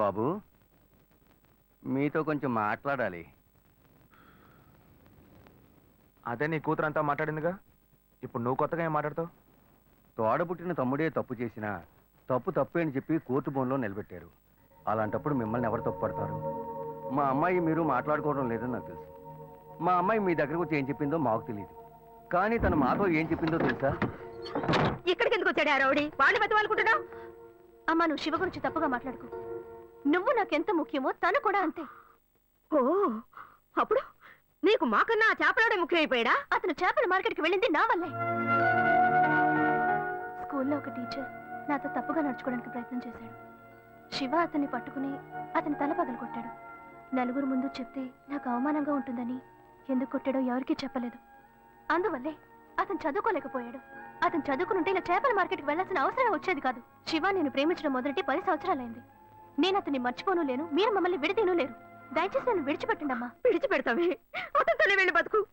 బాబు మీతో కొంచెం మాట్లాడాలి. అదే నీ కూతురు అంతా మాట్లాడిందిగా? ఇప్పుడు నువ్వు కొత్తగా ఏం మాట్లాడతావు? తోడబుట్టిన తమ్ముడే తప్పు చేసినా తప్పు తప్పే అని చెప్పి కోర్టు బోన్లో నిలబెట్టారు. అలాంటప్పుడు మిమ్మల్ని ఎవరు తప్పు పడతారు? మా అమ్మాయి మీరు మాట్లాడుకోవడం లేదని నాకు తెలుసు. మా అమ్మాయి మీ దగ్గరకు వచ్చి ఏం చెప్పిందో మాకు తెలియదు కానీ తను మాతో ఏం చెప్పిందో తెలుసా? ఇక్కడికి ఎందుకు వచ్చాడు ఆ రౌడీ? వాడిని బతవాలనుకుంటున్నావు అమ్మా నువ్వు శివ గురించి తప్పుగా మాట్లాడుకో. నువ్వు నాకెంత ముఖ్యమో తను కూడా అంతే. ఓ అప్పుడు నీకు మాకన్నా ఆ చేపలాడే ముఖ్యమైపోయాడా? అతను చేపల మార్కెట్కి వెళ్ళింది నా వల్లే. స్కూల్లో ఒక టీచర్ నాతో తప్పుగా నడుచుకోవడానికి ప్రయత్నం చేశాడు. శివ అతన్ని పట్టుకుని అతని తల పగలు కొట్టాడు. నలుగురు ముందు చెప్తే నాకు అవమానంగా ఉంటుందని ఎందుకు కొట్టాడో ఎవరికీ చెప్పలేదు. అందువల్లే అతను చదువుకోలేకపోయాడు. అతను చదువుకుంటే ఇలా చేపల మార్కెట్కి వెళ్ళాల్సిన అవసరం వచ్చేది కాదు. శివ నేను ప్రేమించడం మొదటి పది సంవత్సరాలైంది. నేను అతన్ని మర్చిపోను లేను మీరు మమ్మల్ని విడదీను లేరు. దయచేసి నన్ను విడిచిపెట్టండి అమ్మా విడిచిపెడతామే అతనితోనే వెళ్ళి బతుకు.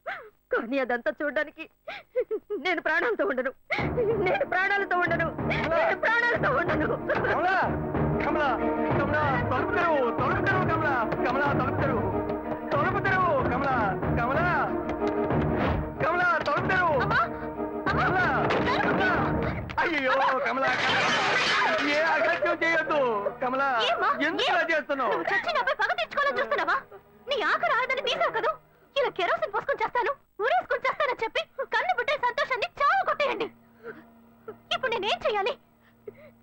కానీ అదంతా చూడడానికి నేను ప్రాణాలతో ఉండను. నేను ప్రాణాలతో ఉండను. నేను ప్రాణాలతో ఉండను. కమలా. కమలా. కమలా కమలా. కమలా కమలా. కమలా. కమలా కమలా. కమలా అయ్యో కమలా చేయొద్దు కమలా? ఎందుకు? ఇలా చేస్తున్నావు? నువ్వు చచ్చి నాపై పగ తెచ్చుకోవాలని చూస్తున్నావా? నీ ఆఖరి ఆడదని తీసావు కదూ? ఇలా కెరోసిన్ పోసుకొని చేస్తాను ఊరేసుకొని చేస్తానని చెప్పి కన్ను బిడ్డ సంతోషాన్ని చావు కొట్టేయండి. ఇప్పుడు నేనేం చెయ్యాలి?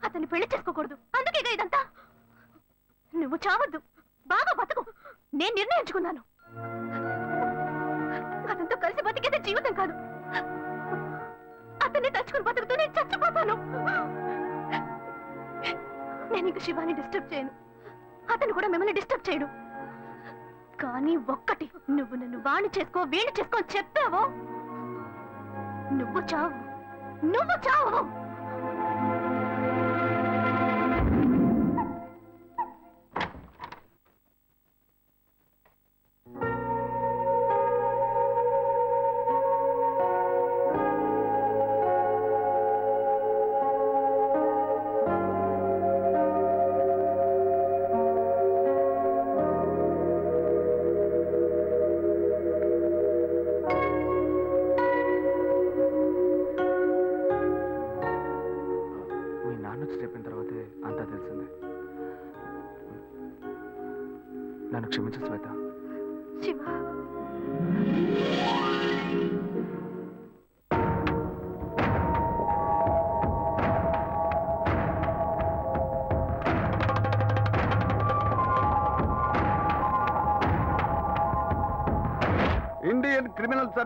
అతన్ని పెళ్ళి చేసుకోకూడదు. అందుకేగా ఇదంతా. నువ్వు చావద్దు. బాగా బతుకు. నేను నిర్ణయించుకున్నాను. అతనితో కలిసి బతికేదే జీవితం కాదు. అతన్ని తలుచుకుని బతుకుతూ నేను చచ్చిపోతాను. నేను ఇంక శివాని డిస్టర్బ్ చేయను. అతను కూడా మిమ్మల్ని డిస్టర్బ్ చేయడు. కానీ ఒక్కటి నువ్వు నన్ను వాణి చేసుకో వీణి చేసుకో అని చెప్పావో? నువ్వు చావు. నువ్వు చావు.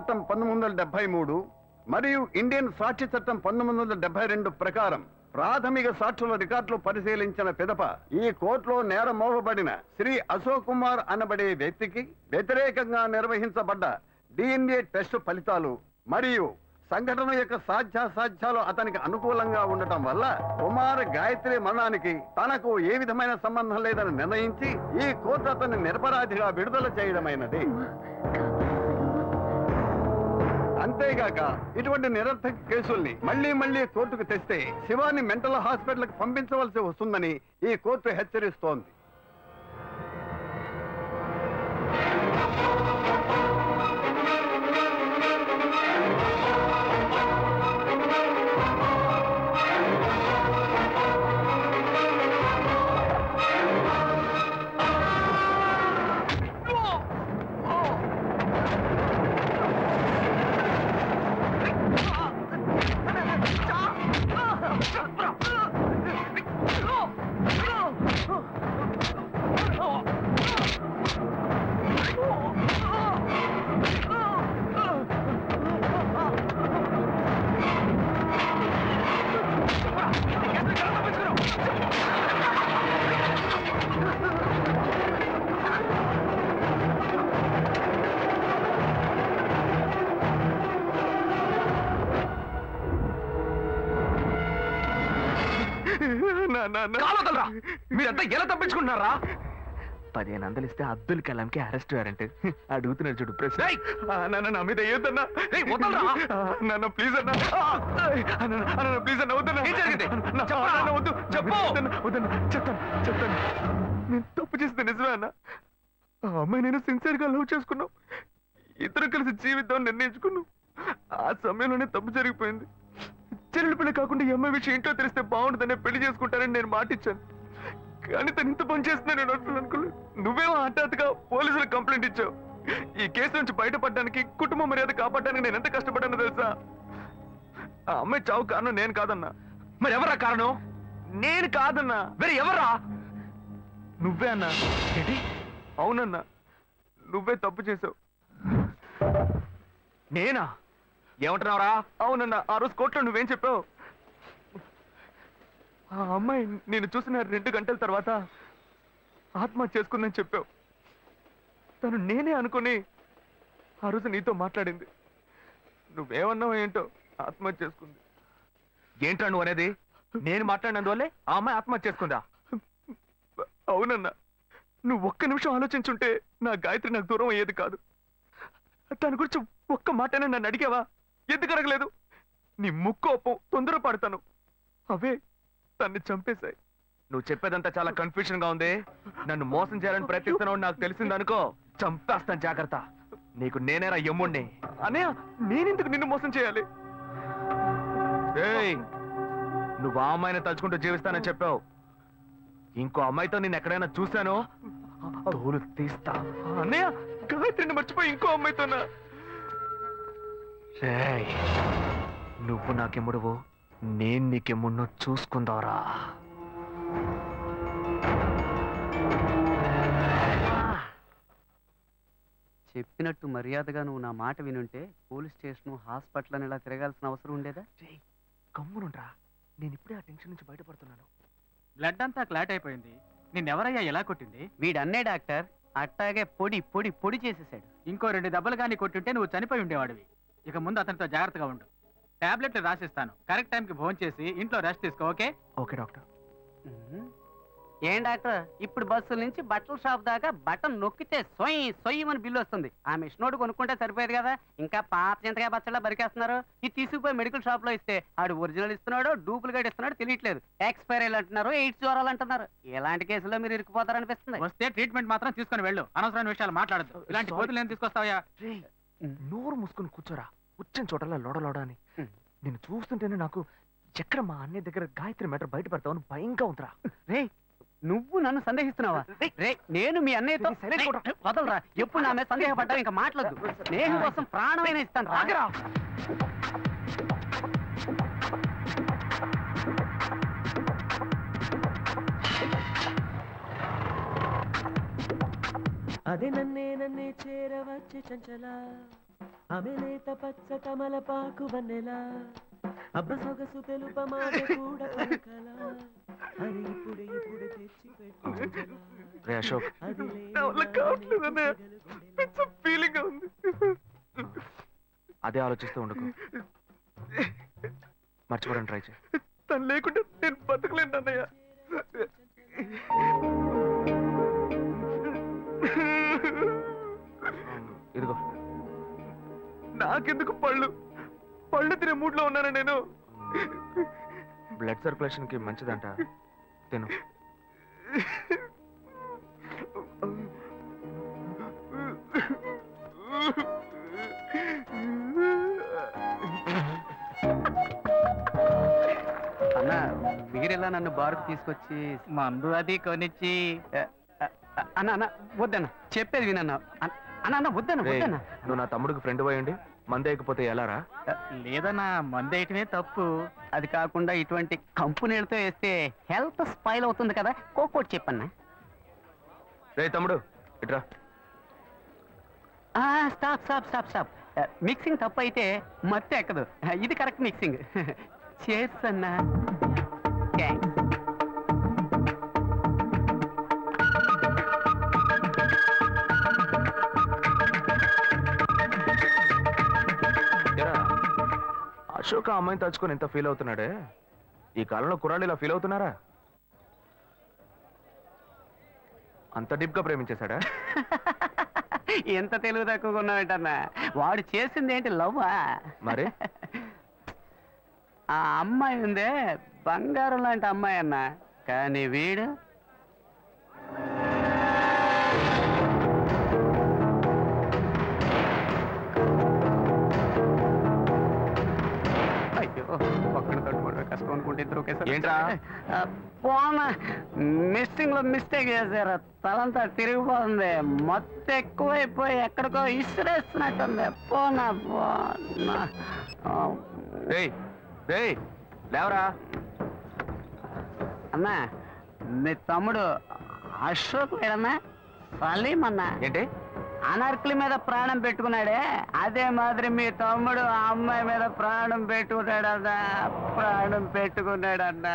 చట్టం పంతొమ్మిది మూడు మరియు ఇండియన్ సాక్ష్య చట్టం పంతొమ్మిది రెండు ప్రకారం ప్రాథమిక సాక్షుల రికార్డులు పరిశీలించిన పిదప ఈ కోర్టులో నేరం మోపబడిన శ్రీ అశోక్ కుమార్ అనబడే వ్యక్తికి వ్యతిరేకంగా నిర్వహించబడ్డ డిఎన్ఏ టెస్ట్ ఫలితాలు మరియు సంఘటన యొక్క సాధ్యాసాధ్యాలు అతనికి అనుకూలంగా ఉండటం వల్ల కుమార్ గాయత్రి మరణానికి తనకు ఏ విధమైన సంబంధం లేదని నిర్ణయించి ఈ కోర్టు అతన్ని నిరపరాధిగా విడుదల చేయడమైనది. అంతేగాక ఇటువంటి నిరర్థక కేసుల్ని మళ్ళీ మళ్ళీ కోర్టుకు తెస్తే శివాని మెంటల్ హాస్పిటల్కి పంపించవలసి వస్తుందని ఈ కోర్టు హెచ్చరిస్తోంది. కాలవదలరా మీరంతా ఎలా తప్పించుకుంటున్నారా? పదిహేను వందలు ఇస్తే అబ్దుల్ కలాంకి అరెస్ట్ వారెంట్. అడుగుతున్నాడు చూడు ప్రశ్న. నన్ను నా మీద వేయొద్దన్నా నన్ను ప్లీజ్ అన్నా. ప్లీజ్ అన్న వద్దన్నా. వద్దు. చెప్పు. వద్దన్నా చెప్తాను చెప్తాను. నేను తప్పు చేస్తే నిజమే అన్న. ఆ అమ్మాయి నేను సిన్సియర్గా లవ్ చేసుకున్నాం. ఇద్దరు కలిసి జీవితం నిర్ణయించుకున్నాం. ఆ సమయంలోనే తప్పు జరిగిపోయింది. చెల్లెలు పిల్ల కాకుండా ఈ అమ్మాయి విషయం ఇంట్లో తెలిస్తే బాగుంటుందనే పెళ్ళి చేసుకుంటానని నేను మాటిచ్చాను. కానీ తను ఇంత పని చేస్తున్నా నేను అనుకోలేదు. నువ్వేమో హఠాత్తుగా పోలీసులకు కంప్లైంట్ ఇచ్చావు. ఈ కేసు నుంచి బయటపడడానికి కుటుంబ మర్యాద కాపాడడానికి నేను ఎంత కష్టపడ్డానో తెలుసా? ఆ అమ్మాయి చావు కారణం నేను కాదన్నా. మరి ఎవరా కారణం? నేను కాదన్నా. వేరే ఎవరా నువ్వే అన్నా. ఏంటి? అవునన్నా. నువ్వే తప్పు చేసావు. నేనా? ఏమంటున్నావురా? అవునన్నా ఆ రోజు కోర్టులో నువ్వేం చెప్పావు? ఆ అమ్మాయి నేను చూసిన రెండు గంటల తర్వాత ఆత్మహత్య చేసుకుందని చెప్పావు. తను నేనే అనుకుని ఆ రోజు నీతో మాట్లాడింది. నువ్వేమన్నావు ఏంటో ఆత్మహత్య చేసుకుంది. ఏంట్రా నువ్వు అనేది? నేను మాట్లాడినందువల్లే ఆ అమ్మాయి ఆత్మహత్య చేసుకుందా? అవునన్నా నువ్వు ఒక్క నిమిషం ఆలోచించుంటే నా గాయత్రి నాకు దూరం అయ్యేది కాదు. దాని గురించి ఒక్క మాటనే నన్ను అడిగావా? ఎందుకు అడగలేదు? నీ ముక్కు ఒప్పం తొందర పడతాను అవే తన్ని చంపేశాయి. నువ్వు చెప్పేదంతా చాలా కన్ఫ్యూజన్గా ఉంది. నన్ను మోసం చేయాలని ప్రయత్నిస్తున్నావు నాకు తెలిసిందనుకో చంపేస్తాను జాగ్రత్త. నీకు నేనేరా యమ్ముణ్ణి అనయ్య నేనెందుకు నిన్ను మోసం చేయాలి? ఏయ్ నువ్వు ఆ అమ్మాయిని తలుచుకుంటూ జీవిస్తానని చెప్పావు. ఇంకో అమ్మాయితో నేను ఎక్కడైనా చూశాను? తోలు తీస్తా. అన్నయ్య గాయత్రిని మర్చిపోయి ఇంకో అమ్మాయితోనా? ఏయ్, నువ్వు నాకెమ్ముడువు నేను నీకెమ్ముడినో చూసుకుందావరా. చెప్పినట్టు మర్యాదగా నువ్వు నా మాట వినుంటే పోలీస్ స్టేషన్ హాస్పిటల్ అని ఇలా తిరగాల్సిన అవసరం ఉండేదా? కమ్మునుండ్రా నేను ఇప్పుడే ఆ టెన్షన్ నుంచి బయటపడుతున్నాను. బ్లడ్ అంతా క్లాట్ అయిపోయింది. నిన్నెవరయ్యా ఎలా కొట్టింది? వీడన్నే డాక్టర్ అట్టాగే పొడి పొడి పొడి చేసేసాడు ఇంకో రెండు దెబ్బలు కానీ కొట్టుంటే నువ్వు చనిపోయి ఉండేవాడివి. ఇక ముందు అతనితో జాగ్రత్తగా ఉండు. టాబ్లెట్లు రాసిస్తాను. కరెక్ట్ టైంకి ఫోన్ చేసి ఇంట్లో రెస్ట్ తీసుకో ఓకే? Okay doctor. ఏం డాక్టర్? ఇప్పుడు బస్సుల నుంచి బట్టల షాప్ దాకా బటన్ నొక్కితే సొయ్యి సొయ్యమని బిల్లు వస్తుంది. ఆ మిషనోడు కొనుక్కుంటే సరిపోయేది కదా. ఇంకా పాత చింతగా బచ్చలా బరికేస్తున్నారు. ఇది తీసుకుపోయి మెడికల్ షాప్లో ఇస్తే ఆడు ఒరిజినల్ ఇస్తున్నాడో డూప్లికేట్ ఇస్తున్నాడో తెలియట్లేదు. ఎక్స్పైరీ అంటున్నారు ఎయిడ్స్ జ్వరాలు అంటున్నారు. ఇలాంటి కేసులో మీరు ఇరుక్కుపోతారనిపిస్తుంది. వస్తే ట్రీట్మెంట్ మాత్రం తీసుకొని వెళ్ళు. అనవసరమైన విషయాలు మాట్లాడద్దు. ఇలాంటి. కోతులు ఏం తీసుకొస్తావా నోరు మూసుకొని కూర్చోరా. వచ్చిన చోటలా లోడ లోడ అని. నేను చూస్తుంటేనే నాకు ఎక్కడ మా అన్నయ్య దగ్గర గాయత్రి మ్యాటర్ బయట పెడతావని భయంగా ఉందిరా. రే నువ్వు నన్ను సందేహిస్తున్నావా? రే నేను మీ అన్నయ్యతో వదలరా. ఎప్పుడు నా మీద సందేహపడ్డావు? ఇంకా మాట్లాడదు. స్నేహం కోసం ప్రాణమైన ఇస్తాను రా. అది నన్నే నన్నే చేరవచ్చే చంచల. ఆమె పచ్చ తమలపాకు వన్నెలా. అబ్బ సొగసు తెలుప మాట కూడా పలకల. అది ఇప్పుడు ఇప్పుడు తెచ్చి పెట్టు రే అశోక్. అది ఫీలింగ్ ఉంది. అదే ఆలోచిస్తూ ఉండకు. మర్చిపోవడానికి ట్రై చేయి. తను లేకుండా నేను బతకలేను అన్నయ్య. నాకెందుకు పళ్ళు? పళ్ళు తినే మూడ్లో ఉన్నాను నేను. బ్లడ్ సర్క్యులేషన్కి మంచిదంట. తిను. అన్న మీరెలా నన్ను బారుకు తీసుకొచ్చి మందు అది కొనిచ్చి. ఏ, అ, అ, అన్న అన్న వద్దన్న. చెప్పేది వినన్న. అన్న అన్న, అన్న వద్దన్న రేయ్, వద్దన్న. నువ్వు నా తమ్ముడికి ఫ్రెండ్ పోయండి మందేయకపోతే ఎలారా లేదన్నా మందేయటమే తప్పు. అది కాకుండా ఇటువంటి కంపెనీలతో వేస్తే హెల్త్ స్పైల్ అవుతుంది కదా? కోకోటి చెప్పన్నా. రే తమ్ముడు ఇట్రా. Stop stop stop stop. Mixing తప్పు అయితే మత్తు ఎక్కదు. ఇది కరెక్ట్ మిక్సింగ్. చేర్స్ అన్నా థ్యాంక్స్ అశోక్ ఆ అమ్మాయిని తలుచుకొని ఎంత ఫీల్ అవుతున్నాడే? ఈ కాలంలో కుర్రాళ్ళు ఇలా ఫీల్ అవుతున్నారా? అంత డీప్గా ప్రేమించేశాడా? ఎంత తెలివి తక్కువగా ఉన్నావేంటన్నా? వాడు చేసింది ఏంటి లవ్వా? మరి? ఆ అమ్మాయి ఉందే బంగారం లాంటి అమ్మాయి అన్న. కానీ వీడు అయ్యో ఒక్కడి తట్టుకోవడం కష్టం అనుకుంటే ఇద్దరు ఒకేసారి ఏంట్రా? ఆ, పోనా? మిస్సింగ్లో మిస్టేక్ చేశారు? తలంతా తిరిగిపోతుంది. మొత్తం ఎక్కువైపోయి ఎక్కడికో ఇసిరేస్తున్నట్టుంది. పోనా పోనా. లేవరా? అన్నా మీ తమ్ముడు అశోక్ లేడన్నా? సలీం అన్నా? ఏంటి? అనార్కలి మీద ప్రాణం పెట్టుకున్నాడే? అదే మాదిరి మీ తమ్ముడు ఆ అమ్మాయి మీద ప్రాణం పెట్టుకున్నాడన్నా ప్రాణం పెట్టుకున్నాడన్నా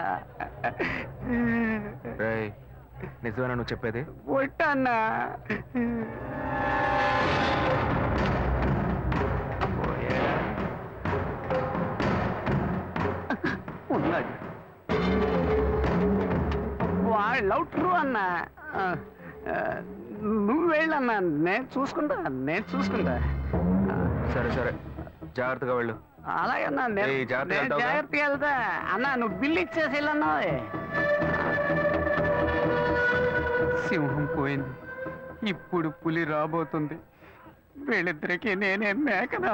రేయ్ నిజమేనా నువ్వు చెప్పేది? పుట్టన్నా ఉన్నాడు లవ్ ట్రూ అన్నా. నువ్వు వెళ్ళన్నా నేను చూసుకుంటా నేను చూసుకుంటా. సరే సరే. జాగ్రత్తగా వెళ్ళు. అలాగే అన్నా నేను ఏయ్, జాగ్రత్తగా నేను వెళ్తావుగా? జాగ్రత్తగా వెళ్తా. అన్నా నువ్వు బిల్లు ఇచ్చేసి వెళ్ళన్నా సింహం పోయింది. ఇప్పుడు పులి రాబోతుంది. వీళ్ళిద్దరికి నేనే మేకనా?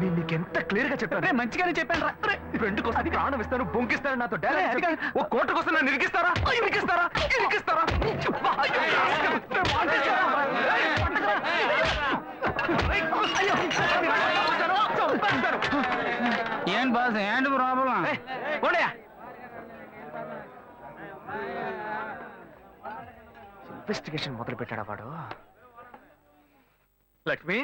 నేను నీకెంత క్లియర్గా చెప్పాను మంచిగానే చెప్పాను రా. ఫ్రెండ్ కోసం ప్రాణం ఇస్తాను బొంకిస్తాను నాతో డైలాగ్. ఓ కోట కోసం నన్ను ఇరికిస్తారా ఇరికిస్తారా ఇరికిస్తారా. ఏం బాస్ ఏంటి ప్రాబ్లం పోనీయా. ఇన్వెస్టిగేషన్ మొదలు పెట్టాడా వాడు లక్ష్మి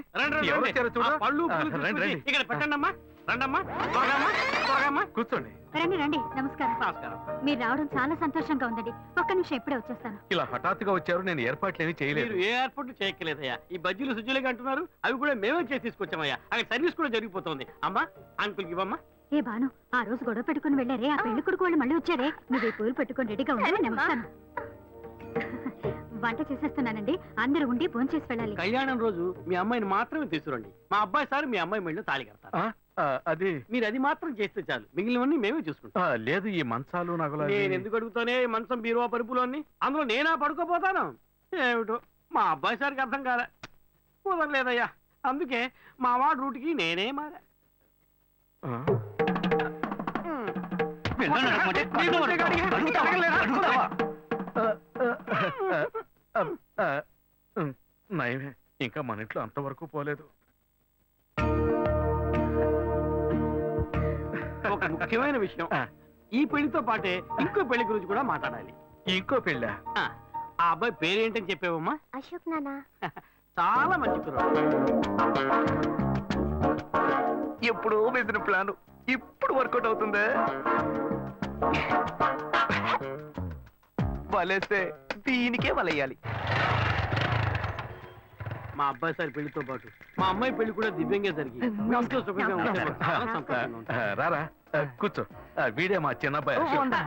ఎవరు వచ్చారో చూడు. పళ్ళు ఆ, పూలు రండి. ఇక్కడ పెట్టండమ్మా రండమ్మా త్వరగా అమ్మా, త్వరగా అమ్మా. కూర్చోండి. రండి రండి. నమస్కారం. నమస్కారం. మీరు రావడం చాలా సంతోషంగా ఉందండి. ఒక్క నిమిషం ఇప్పుడే వచ్చేస్తాను. ఇలా హఠాత్తుగా వచ్చారు నేను ఏర్పాట్లు ఏమీ చేయలేదు. మీరు ఏ ఏర్పాటు చేయక్కలేదయ్యా ఈ బజ్జీలు సుజ్జులుగా అంటున్నారు అవి కూడా మేమే చేసి తీసుకొచ్చామయ్యా. అక్కడ సర్వీస్ కూడా జరిగిపోతుంది. అమ్మా అంకుల్కి ఇవ్వమ్మా. ఏ బాను ఆ రోజు గొడవ పెట్టుకుని వెళ్ళారే ఆ పెళ్ళి కొడుకు వాళ్ళు మళ్ళీ వచ్చారే. నువ్వు ఈ పూలు పెట్టుకుని రెడీగా ఉండి నేను వస్తాను వంట చేసేస్తున్నానండి. అందరూ ఉండి భోంచేసి వెళ్ళాలి. కళ్యాణం రోజు మీ అమ్మాయిని మాత్రమే తీసుకురండి. మా అబ్బాయి సార్ మీ అమ్మాయి మెళ్ళో తాళి కడతారు. అది మీరు అది మాత్రం చేస్తే చాలు. మిగిలినవన్నీ మేమే చూసుకుంటాం. ఆ, లేదు ఈ మంచాలు నగలు నేను ఎందుకు అడుగుతానే? మంచం బీరువా పరుపులు అన్ని. అందులో నేనా పడుకోపోతాను ఏమిటో? మా అబ్బాయి సార్కి అర్థం కాలే. కుదరలేదయ్యా. అందుకే మా వాడు రూట్కి నేనే మారా నయమే ఇంకా మన ఇంట్లో అంతవరకు పోలేదు. ఒక ముఖ్యమైన విషయం. ఈ పెళ్ళితో పాటే ఇంకో పెళ్ళి గురించి కూడా మాట్లాడాలి. ఇంకో పెళ్ళా? ఆ ఆ అబ్బాయి పేరేంటని చెప్పావమ్మా? అశోక్ నానా. చాలా మంచి కుర్రాడు. ఎప్పుడు వేసిన ప్లాన్. ఇప్పుడు వర్కౌట్ అవుతుందే? వలేస్తే దీనికే వలయ్యాలి. మా అబ్బాయి సార్ పెళ్ళితో పాటు. మా అమ్మాయి పెళ్ళి కూడా దివ్యంగా జరిగి. మీ ఇంట్లో సుఖంగా ఉంటే మాకు చాలా సంతోషంగా ఉంటుంది. రారా ఆ, కూర్చో. ఆ, వీడే మా చిన్నబ్బాయి. అశోక్. వందనం,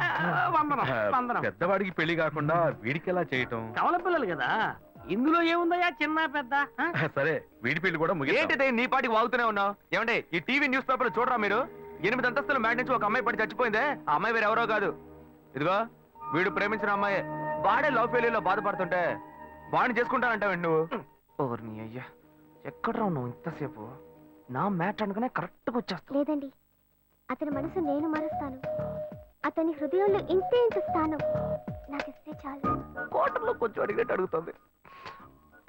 వందనం, ఆ, వందనం. పెద్దవాడికి పెళ్ళి కాకుండా వీడికి ఎలా చేయటం? కవల పిల్లలు కదా. ఇందులో ఏముందయ్యా చిన్న పెద్ద? ఆ? ఆ, సరే వీడి పెళ్ళి కూడా ఏంటిదే? నీ పాటికి వాగుతూనే ఉన్నావు? ఏమంటే ఈ టీవీ న్యూస్ పేపర్ చూడరా మీరు? ఎనిమిది అంతస్తుల మ్యాట్ నుంచి ఒక అమ్మాయి పడి చచ్చిపోయిందే. ఆ అమ్మాయి వేరే ఎవరో కాదు. ఇదిగో వీడు ప్రేమించిన అమ్మాయి. వాడే లవ్ ఫెయిల్యూర్లో బాధపడుతుంటే వాడిని చేసుకుంటానంటావండి నువ్వు? ఓర్ని అయ్యా ఎక్కడ నువ్వు ఇంతసేపు? నా మ్యాట్ అనుకునే కరెక్ట్గా వచ్చేస్తా లేదండి అతని మనసు నేను మారుస్తాను. అతని హృదయంలో ఇంతే ఇంత స్థానం. నాకు ఇస్తే చాలు. కోటర్లో కొంచెం అడిగినట్టు అడుగుతుంది.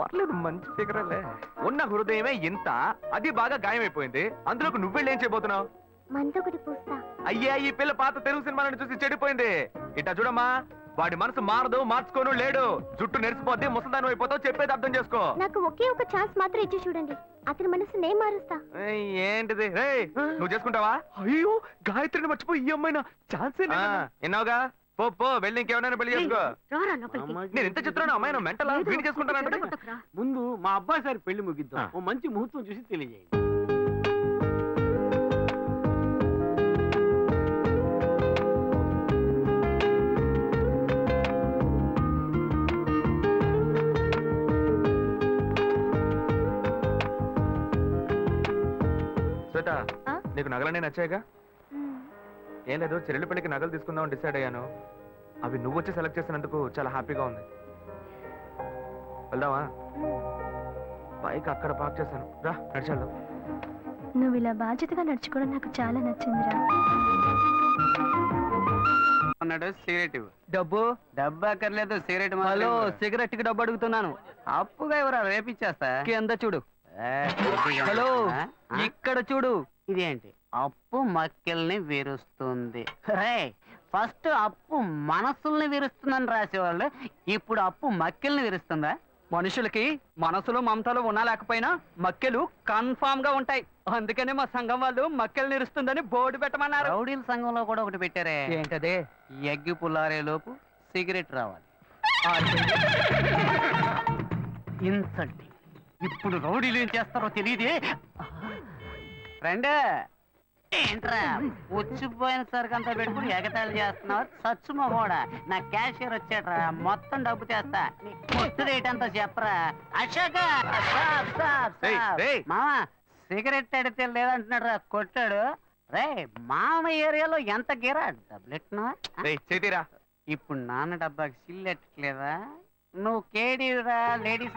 పర్లేదు మంచి ఫిగరలే. ఉన్న హృదయమే ఇంత అది బాగా గాయమైపోయింది. అందులోకి నువ్వెళ్ళి ఏం చేయబోతున్నావు? మందొకటి పూస్తా. అయ్యా ఈ పిల్ల పాత తెలుగు సినిమాలను చూసి చెడిపోయింది. ఇట్టా చూడమ్మా. వాడి మనసు మారదు మార్చుకోను లేడు. జుట్టు నెరిసిపోద్ది ముసదానం అయిపోతావు చెప్పేది అర్థం చేసుకో. నాకు ఒకే ఒక ఛాన్స్ మాత్రం ఇచ్చి చూడండి. అతని మనసు నేను మారుస్తా. ఏయ్, ఏంటిది? రేయ్, నువ్వు చేసుకుంటావా? అయ్యో గాయత్రిని మర్చిపోయి ఈ అమ్మాయినా ఛాన్సే విన్నావుగా? పో పో వెళ్ళి ఇంకెవరైనా పెళ్ళి చేసుకో. రారా లోపలికి అమ్మాయికి నేను ఎంత చెప్తున్నాను అమ్మాయి మెంటలా? వీడి చేసుకుంటానంటే. ముందు మా అబ్బాయి సార్ పెళ్ళి ముగిద్దాం. ఆ. ఓ మంచి ముహూర్తం చూసి తెలియజేయండి. శ్వేత ఆ? నీకు నగలనే నచ్చాయిగా. ఏం లేదు చెల్లెలి పెళ్ళికి నగలు తీసుకుందామని డిసైడ్ అయ్యాను. అవి నువ్వు వచ్చి సెలెక్ట్ చేసినందుకు చాలా హ్యాపీగా ఉంది. వెళ్దామా? బైక్ అక్కడ పార్క్ చేశాను. రా నడిచేద్దాం. నువ్వు ఇలా బాధ్యతగా నడుచుకోవడం నాకు చాలా నచ్చిందిరా. అన్నాడు సిగరెట్ ఇవ్వు. డబ్బు? డబ్బు అక్కర్లేదు సిగరెట్ మాత్రం హలో ఇవ్వు. సిగరెట్కి డబ్బు అడుగుతున్నాను. అప్పుగా ఎవరా రేపిచ్చేస్తా? కింద చూడు. హలో? ఇక్కడ చూడు. ఇదేంటి? అప్పు మక్కెల్ని విరుస్తుంది. రే ఫస్ట్ అప్పు మనసుల్ని విరుస్తుందని రాసేవాళ్ళు ఇప్పుడు అప్పు మక్కెల్ని విరుస్తుందా? మనుషులకి మనసులో మమతలు ఉన్నా లేకపోయినా మక్కెలు కన్ఫామ్గా ఉంటాయి. అందుకనే మా సంఘం వాళ్ళు మక్కెలు నిరుస్తుందని బోర్డు పెట్టమన్నారు. రౌడీల సంఘంలో కూడా ఒకటి పెట్టారే. ఏంటదే? ఎగ్గి పుల్లారే లోపు సిగరెట్ రావాలి. ఇన్సల్ట్. ఇప్పుడు రౌడీలు ఏం చేస్తారో తెలియదే. ఏంట్రా వచ్చిపోయిన సరికి అంతా పెట్టుకుని ఎగతాళి చేస్తున్నావు? సచ్చు మగోడా నా క్యాషియర్ వచ్చాడ్రా మొత్తం డబ్బు రేట్ అంతా చెప్పరా? అశోక. మామ సిగరెట్ అడితే లేదంటున్నాడు రా కొట్టాడు. రే మామ ఏరియాలో ఎంత గిరా? డబ్బులెట్టినా రేయ్ చేతిరా. ఇప్పుడు నాన్న డబ్బాకి సిల్లెట్టలేదా నువ్వు కేడీరా లేడీస్.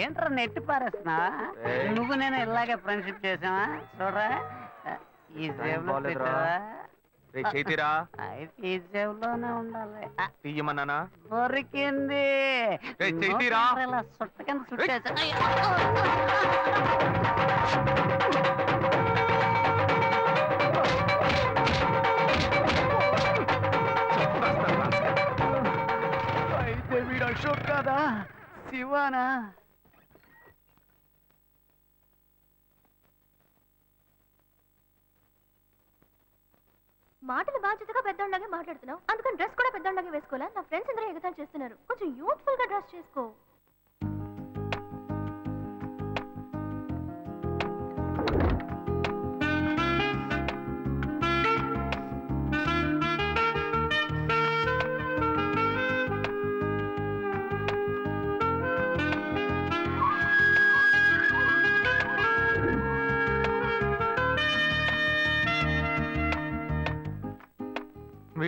ఏంట్రా నెట్టి పారేస్తున్నావా? ఏయ్. నువ్వు నేను ఇలాగే ఫ్రెండ్షిప్ చేసావా చూడరా. ఈ జేబులో. పెట్టావా? చేతిరా అయితే ఈ జేబులోనే ఉండాలి. తీయమన్నానా? దొరికింది. సుట్టేసా. అశోక్ కాదా శివానా? మాటలు బాధ్యతగా పెద్దోళ్ళలాగే మాట్లాడుతున్నావు. అందుకని డ్రెస్ కూడా పెద్దోళ్ళలాగే వేసుకోవాలా? నా ఫ్రెండ్స్ అందరూ ఎగతాలు చేస్తున్నారు. కొంచెం యూత్ఫుల్గా డ్రెస్ చేసుకో.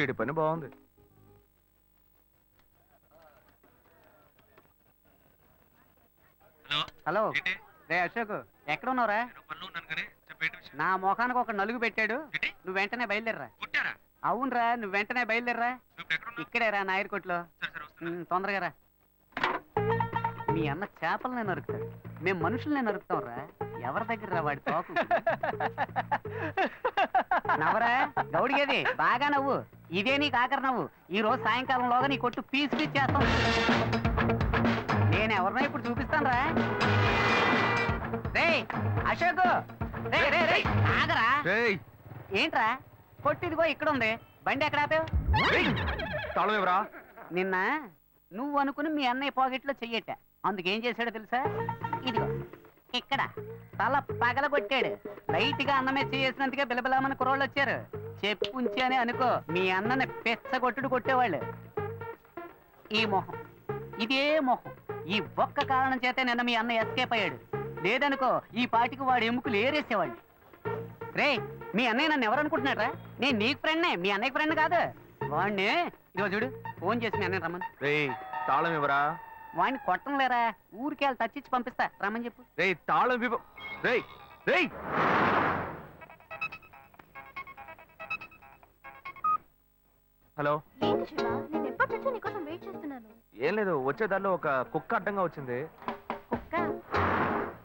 వీడి పని బాగుంది. హలో. రే అశోక్ ఎక్కడ ఉన్నావురా నా మొఖానికి ఒక నలుగు పెట్టాడు. నువ్వు వెంటనే బయలుదేరరా. అవునరా నువ్వు వెంటనే బయలుదేరరా. ఇక్కడే రా నాయర్ కొట్లో ఉమ్, తొందరగా రా. మీ అన్న చేపలనే నరుకుతాడు. మేము మనుషుల్నే నరుకుతాం రా ఎవరి దగ్గర రా వాడి తోకు? నవ్వరా గౌడిగేది బాగా నవ్వు. ఇదే నీకు ఆఖరి నవ్వు. ఈ రోజు సాయంకాలంలోగా నీ కొట్టు పీస్ పీస్ చేస్తాం. నేను ఎవరినో ఇప్పుడు చూపిస్తాను రా రే అశోక్. రే రే రే ఆగరా. ఏంట్రా? కొట్టిదిగో ఇక్కడ ఉంది. బండి ఎక్కడ ఆపావు? నిన్న నువ్వు అనుకుని మీ అన్నయ్య పాకెట్లో చెయ్యట అందుకేం చేశాడో తెలుసా? ఇదిగో. ఇక్కడ. తల పగలగొట్టాడు. లైట్గా అన్నమే చేసినందుకే బిలబిలామని కుర్రోళ్ళు వచ్చారు. చెప్పుంచి అని అనుకో మీ అన్నని పెచ్చగొట్టుడు కొట్టేవాళ్ళు. ఈ మొహం ఇదే మొహం. ఈ ఒక్క కారణం చేతే నిన్న మీ అన్న ఎస్కేప్ అయ్యాడు. లేదనుకో ఈ పాటికి వాడు ఎముకలు ఏరేసేవాళ్ళు. రే మీ అన్నయ్య నన్ను ఎవరు అనుకుంటున్నారా నేను నీకు ఫ్రెండ్నే మీ అన్నయ్య ఫ్రెండ్ కాదు. వాడిని ఇదిగో చూడు ఫోన్ చేసి మీ అన్నయ్య రమ్మని. రే తాళం ఇవ్వరా? వాడిని కొట్టం లేరా ఊరికి వెళ్ళి తచ్చిచ్చి పంపిస్తా. రమ్మని చెప్పు. రేయ్ తాళం ఇవ్వ రేయ్ రేయ్. హలో. ఏంటి శివ? నేను ఎప్పటి నుంచో నీకోసం వెయిట్ చేస్తున్నాను. ఏం లేదు వచ్చే దారిలో ఒక కుక్క అడ్డంగా వచ్చింది. కుక్క?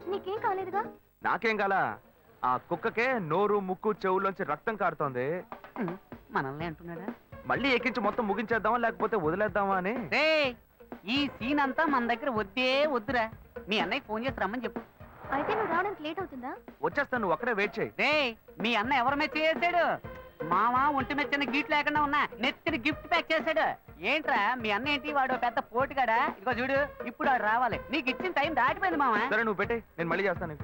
నీకేం కాలేదుగా? నాకేం కాలా? ఆ కుక్కకే నోరు ముక్కు చెవుల్లోంచి రక్తం కారుతోంది. మనల్ని అంటున్నాడా? మళ్ళీ ఎక్కించి మొత్తం ముగించేద్దామా లేకపోతే వదిలేద్దామా అని? రే ఈ సీన్ అంతా మన దగ్గర వద్దే వద్దురా. మీ అన్నయ్య ఫోన్ చేసి రమ్మని చెప్పు. అయితే నువ్వు రావడానికి లేట్ అవుతుందా? వచ్చేస్తాను నువ్వు అక్కడే వెయిట్ చేయి. రే మీ అన్న ఎవరి మెచ్చ చేశాడు? మామ ఒంటి మెచ్చని గిఫ్ట్ లేకుండా ఉన్నా నెత్తిని గిఫ్ట్ ప్యాక్ చేశాడు. ఏంట్రా మీ అన్న ఏంటి? వాడు పెద్ద పోటుగాడా? ఇదిగో చూడు ఇప్పుడు వాడు రావాలి. నీకు ఇచ్చిన టైం దాటిపోయింది మామ సరే నువ్వు పెట్టి నేను మళ్ళీ చేస్తాను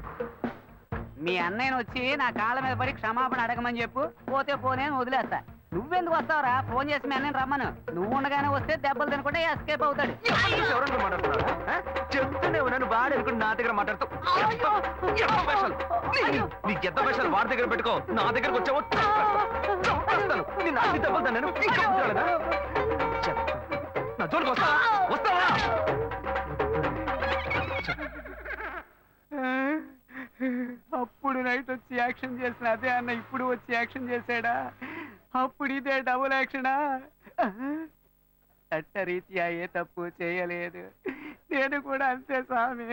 మీ అన్నయ్యను వచ్చి నా కాళ్ళ మీద పడి క్షమాపణ అడగమని చెప్పు. పోతే పోనే అని వదిలేస్తా. నువ్వెందుకు వస్తావురా? ఫోన్ చేసి మేనే రమ్మను. నువ్వు ఉండగానే వస్తే దెబ్బలు తినకుండా ఎస్కేప్ అవుతాడు? చెప్తూనే ఉన్నాను వాడు అనుకుని నా దగ్గర మాట్లాడుతూ? నీ- ఎంత వాడి దగ్గర పెట్టుకో. నా దగ్గరకు వచ్చావో? చంపేస్తా. చంపేస్తాను నేను అన్ని దెబ్బలు తిన్నాను. ఇంకా ముద్రాలేదా? చెప్తా. నా జోలికి వస్తా. వస్తావా? అప్పుడు నైట్ వచ్చి యాక్షన్ చేసిన అదే అన్న ఇప్పుడు వచ్చి యాక్షన్ చేశాడా? అప్పుడు ఇదే డబుల్ యాక్షనా చట్టరీత్యా ఏ తప్పు చేయలేదు. నేను కూడా అంతే స్వామి.